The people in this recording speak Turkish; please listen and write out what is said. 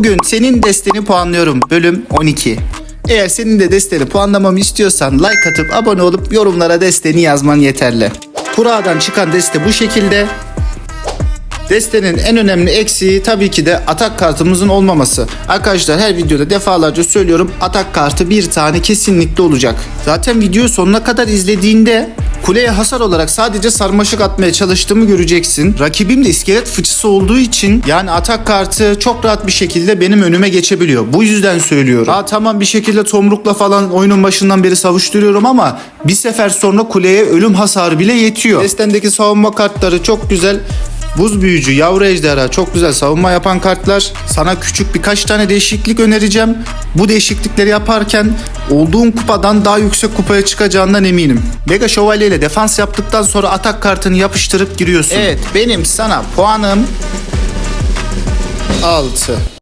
Bugün senin desteni puanlıyorum. Bölüm 12. Eğer senin de desteni puanlamamı istiyorsan like atıp abone olup yorumlara desteni yazman yeterli. Kura'dan çıkan deste bu şekilde. Destenin en önemli eksiği tabii ki de atak kartımızın olmaması. Arkadaşlar her videoda defalarca söylüyorum atak kartı bir tane kesinlikle olacak. Zaten videoyu sonuna kadar izlediğinde kuleye hasar olarak sadece sarmaşık atmaya çalıştığımı göreceksin. Rakibim de iskelet fıçısı olduğu için yani atak kartı çok rahat bir şekilde benim önüme geçebiliyor. Bu yüzden söylüyorum. Ha tamam bir şekilde tomrukla falan oyunun başından beri savuşturuyorum ama bir sefer sonra kuleye ölüm hasarı bile yetiyor. Destendeki savunma kartları çok güzel. Buz büyücü, yavru ejderha çok güzel savunma yapan kartlar. Sana küçük birkaç tane değişiklik önereceğim. Bu değişiklikleri yaparken olduğun kupadan daha yüksek kupaya çıkacağından eminim. Mega Şövalye ile defans yaptıktan sonra atak kartını yapıştırıp giriyorsun. Evet benim sana puanım 6.